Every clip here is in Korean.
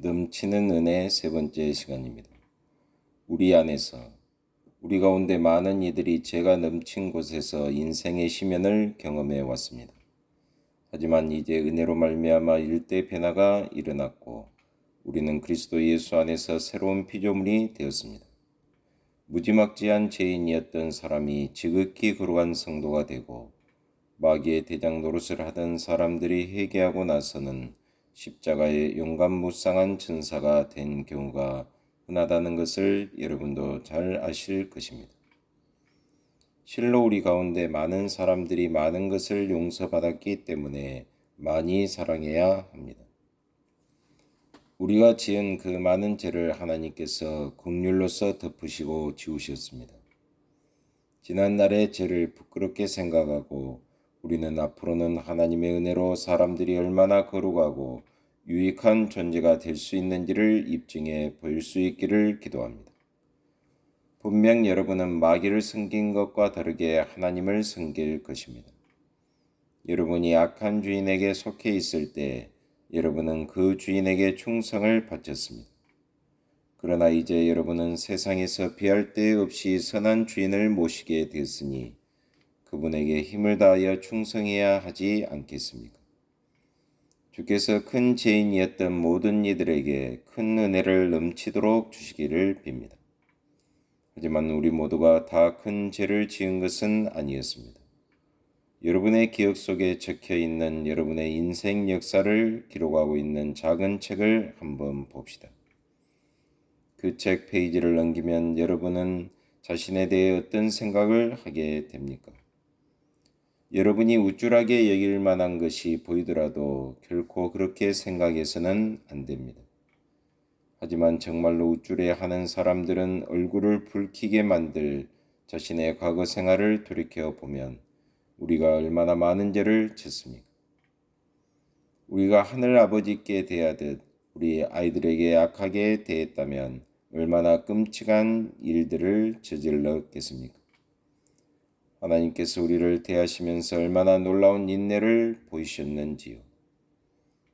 넘치는 은혜 세 번째 시간입니다. 우리 안에서 우리 가운데 많은 이들이 죄가 넘친 곳에서 인생의 시면을 경험해 왔습니다. 하지만 이제 은혜로 말미암아 일대 변화가 일어났고 우리는 그리스도 예수 안에서 새로운 피조물이 되었습니다. 무지막지한 죄인이었던 사람이 지극히 거룩한 성도가 되고 마귀의 대장 노릇을 하던 사람들이 회개하고 나서는 십자가의 용감 무쌍한 천사가 된 경우가 흔하다는 것을 여러분도 잘 아실 것입니다. 실로 우리 가운데 많은 사람들이 많은 것을 용서받았기 때문에 많이 사랑해야 합니다. 우리가 지은 그 많은 죄를 하나님께서 국률로서 덮으시고 지우셨습니다. 지난날의 죄를 부끄럽게 생각하고 우리는 앞으로는 하나님의 은혜로 사람들이 얼마나 거룩하고 유익한 존재가 될 수 있는지를 입증해 보일 수 있기를 기도합니다. 분명 여러분은 마귀를 섬긴 것과 다르게 하나님을 섬길 것입니다. 여러분이 악한 주인에게 속해 있을 때 여러분은 그 주인에게 충성을 바쳤습니다. 그러나 이제 여러분은 세상에서 비할 데 없이 선한 주인을 모시게 되었으니 그분에게 힘을 다하여 충성해야 하지 않겠습니까? 주께서 큰 죄인이었던 모든 이들에게 큰 은혜를 넘치도록 주시기를 빕니다. 하지만 우리 모두가 다 큰 죄를 지은 것은 아니었습니다. 여러분의 기억 속에 적혀 있는 여러분의 인생 역사를 기록하고 있는 작은 책을 한번 봅시다. 그 책 페이지를 넘기면 여러분은 자신에 대해 어떤 생각을 하게 됩니까? 여러분이 우쭐하게 여길 만한 것이 보이더라도 결코 그렇게 생각해서는 안 됩니다. 하지만 정말로 우쭐해 하는 사람들은 얼굴을 붉히게 만들 자신의 과거 생활을 돌이켜 보면 우리가 얼마나 많은 죄를 짓습니까? 우리가 하늘 아버지께 대하듯 우리 아이들에게 악하게 대했다면 얼마나 끔찍한 일들을 저질렀겠습니까? 하나님께서 우리를 대하시면서 얼마나 놀라운 인내를 보이셨는지요.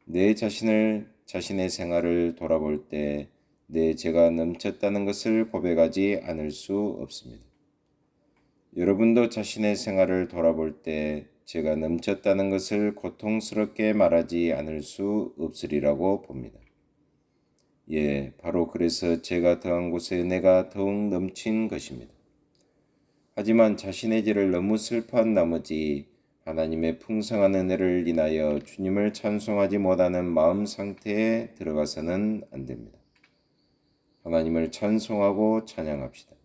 내 자신을 자신의 생활을 돌아볼 때 내 죄가 넘쳤다는 것을 고백하지 않을 수 없습니다. 여러분도 자신의 생활을 돌아볼 때 죄가 넘쳤다는 것을 고통스럽게 말하지 않을 수 없으리라고 봅니다. 예, 바로 그래서 죄가 더한 곳에 은혜가 더욱 넘친 것입니다. 하지만 자신의 죄를 너무 슬퍼한 나머지 하나님의 풍성한 은혜를 인하여 주님을 찬송하지 못하는 마음 상태에 들어가서는 안 됩니다. 하나님을 찬송하고 찬양합시다.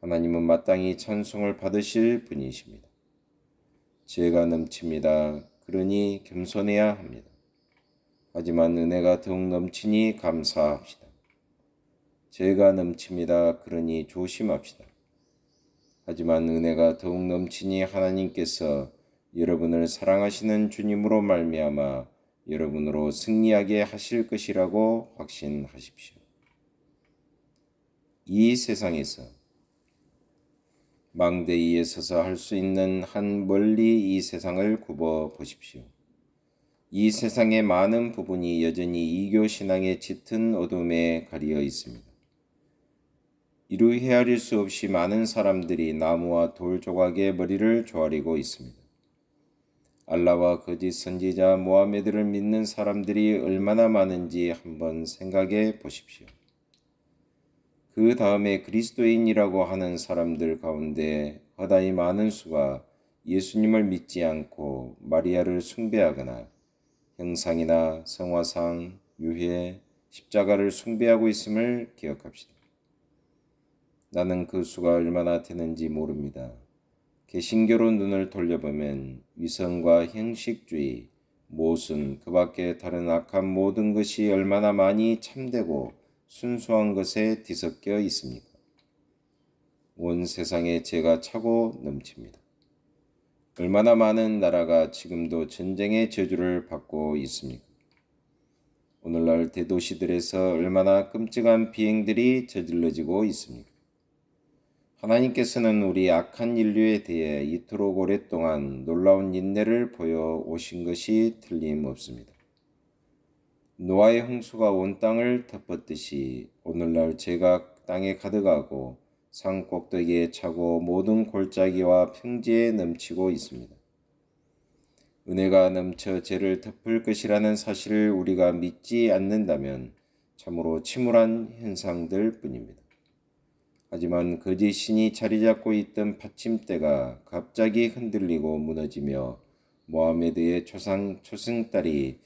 하나님은 마땅히 찬송을 받으실 분이십니다. 죄가 넘칩니다. 그러니 겸손해야 합니다. 하지만 은혜가 더욱 넘치니 감사합시다. 죄가 넘칩니다. 그러니 조심합시다. 하지만 은혜가 더욱 넘치니 하나님께서 여러분을 사랑하시는 주님으로 말미암아 여러분으로 승리하게 하실 것이라고 확신하십시오. 이 세상에서 망대위에 서서 할 수 있는 한 멀리 이 세상을 굽어 보십시오. 이 세상의 많은 부분이 여전히 이교 신앙의 짙은 어둠에 가리어 있습니다. 이루 헤아릴 수 없이 많은 사람들이 나무와 돌 조각에 머리를 조아리고 있습니다. 알라와 거짓 선지자 모하메드를 믿는 사람들이 얼마나 많은지 한번 생각해 보십시오. 그 다음에 그리스도인이라고 하는 사람들 가운데 허다히 많은 수가 예수님을 믿지 않고 마리아를 숭배하거나 형상이나 성화상, 유해, 십자가를 숭배하고 있음을 기억합시다. 나는 그 수가 얼마나 되는지 모릅니다. 개신교로 눈을 돌려보면 위선과 형식주의, 모순, 그 밖에 다른 악한 모든 것이 얼마나 많이 참되고 순수한 것에 뒤섞여 있습니까? 온 세상에 죄가 차고 넘칩니다. 얼마나 많은 나라가 지금도 전쟁의 저주를 받고 있습니까? 오늘날 대도시들에서 얼마나 끔찍한 비행들이 저질러지고 있습니까? 하나님께서는 우리 악한 인류에 대해 이토록 오랫동안 놀라운 인내를 보여 오신 것이 틀림없습니다. 노아의 홍수가 온 땅을 덮었듯이 오늘날 죄가 땅에 가득하고 산 꼭대기에 차고 모든 골짜기와 평지에 넘치고 있습니다. 은혜가 넘쳐 죄를 덮을 것이라는 사실을 우리가 믿지 않는다면 참으로 침울한 현상들 뿐입니다. 하지만 거짓 신이 자리 잡고 있던 받침대가 갑자기 흔들리고 무너지며 모하메드의 초상 초승달이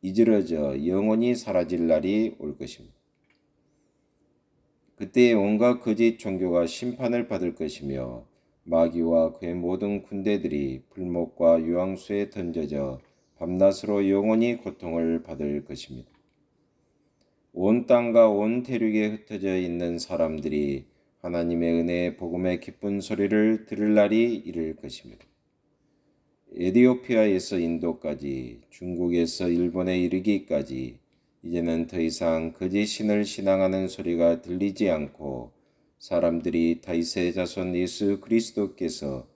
이지러져 영원히 사라질 날이 올 것입니다. 그때 온갖 거짓 종교가 심판을 받을 것이며 마귀와 그의 모든 군대들이 불목과 유황수에 던져져 밤낮으로 영원히 고통을 받을 것입니다. 온 땅과 온 대륙에 흩어져 있는 사람들이 하나님의 은혜의 복음의 기쁜 소리를 들을 날이 이를 것입니다. 에디오피아에서 인도까지 중국에서 일본에 이르기까지 이제는 더 이상 거짓 신을 신앙하는 소리가 들리지 않고 사람들이 다윗의 자손 예수 그리스도께서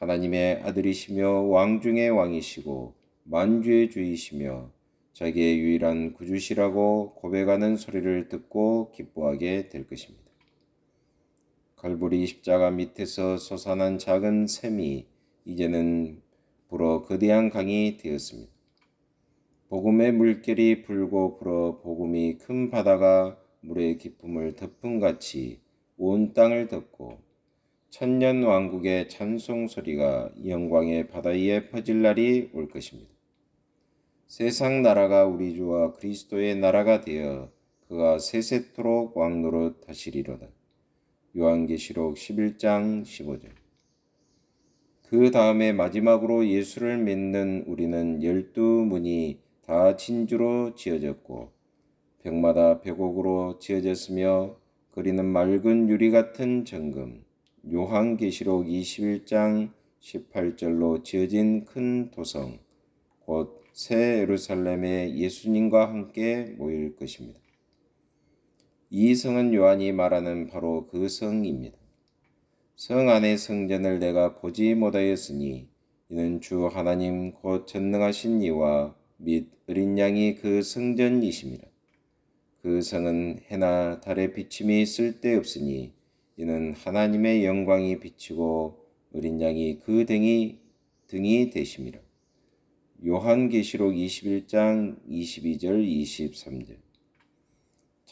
하나님의 아들이시며 왕 중의 왕이시고 만주의 주이시며 자기의 유일한 구주시라고 고백하는 소리를 듣고 기뻐하게 될 것입니다. 갈보리 십자가 밑에서 솟아난 작은 샘이 이제는 불어 거대한 강이 되었습니다. 복음의 물결이 불고 불어 복음이 큰 바다가 물의 기쁨을 덮은 같이 온 땅을 덮고 천년 왕국의 찬송 소리가 영광의 바다 위에 퍼질 날이 올 것입니다. 세상 나라가 우리 주와 그리스도의 나라가 되어 그가 세세토록 왕노릇 하시리로다. 요한계시록 11장 15절. 그 다음에 마지막으로 예수를 믿는 우리는 열두 문이 다 진주로 지어졌고 벽마다 벽옥으로 지어졌으며 그리는 맑은 유리 같은 정금 요한계시록 21장 18절로 지어진 큰 도성 곧 새 예루살렘에 예수님과 함께 모일 것입니다. 이 성은 요한이 말하는 바로 그 성입니다. 성 안의 성전을 내가 보지 못하였으니 이는 주 하나님 곧 전능하신 이와 및 어린 양이 그 성전이십니다. 그 성은 해나 달의 비침이 쓸데없으니 이는 하나님의 영광이 비치고 어린 양이 그 등이 등이 되심이라. 요한계시록 21장 22절 23절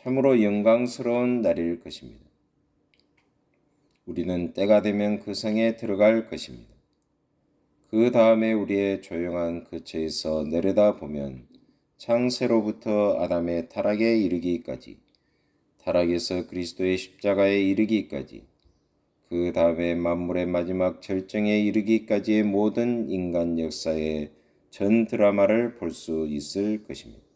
참으로 영광스러운 날일 것입니다. 우리는 때가 되면 그 성에 들어갈 것입니다. 그 다음에 우리의 조용한 거처에서 내려다 보면 창세로부터 아담의 타락에 이르기까지 타락에서 그리스도의 십자가에 이르기까지 그 다음에 만물의 마지막 절정에 이르기까지의 모든 인간 역사의 전 드라마를 볼 수 있을 것입니다.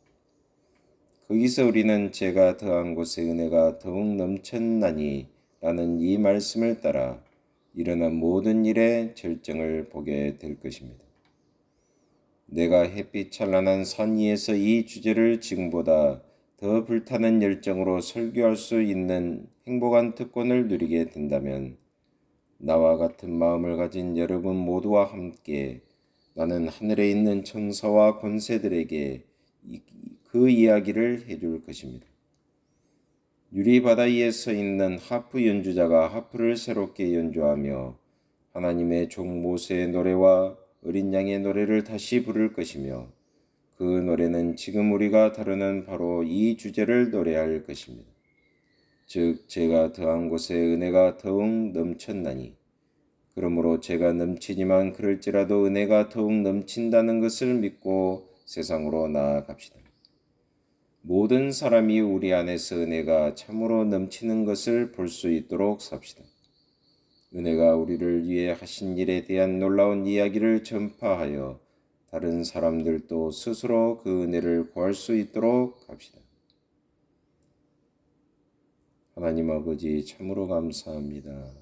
거기서 우리는 제가 더한 곳에 은혜가 더욱 넘쳤나니 라는 이 말씀을 따라 일어난 모든 일의 절정을 보게 될 것입니다. 내가 햇빛 찬란한 산 위에서 이 주제를 지금보다 더 불타는 열정으로 설교할 수 있는 행복한 특권을 누리게 된다면 나와 같은 마음을 가진 여러분 모두와 함께 나는 하늘에 있는 천사와 권세들에게 그 이야기를 해줄 것입니다. 유리 바다 위에 서 있는 하프 연주자가 하프를 새롭게 연주하며 하나님의 종 모세의 노래와 어린 양의 노래를 다시 부를 것이며 그 노래는 지금 우리가 다루는 바로 이 주제를 노래할 것입니다. 즉 제가 더한 곳에 은혜가 더욱 넘쳤나니 그러므로 제가 넘치지만 그럴지라도 은혜가 더욱 넘친다는 것을 믿고 세상으로 나아갑시다. 모든 사람이 우리 안에서 은혜가 참으로 넘치는 것을 볼 수 있도록 삽시다. 은혜가 우리를 위해 하신 일에 대한 놀라운 이야기를 전파하여 다른 사람들도 스스로 그 은혜를 구할 수 있도록 합시다. 하나님 아버지 참으로 감사합니다.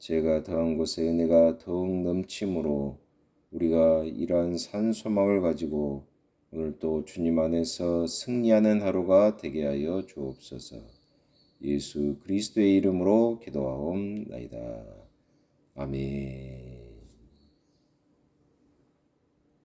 제가 더한 곳에 은혜가 더욱 넘침으로 우리가 이러한 산소망을 가지고 오늘 또 주님 안에서 승리하는 하루가 되게 하여 주옵소서. 예수 그리스도의 이름으로 기도하옵나이다. 아멘.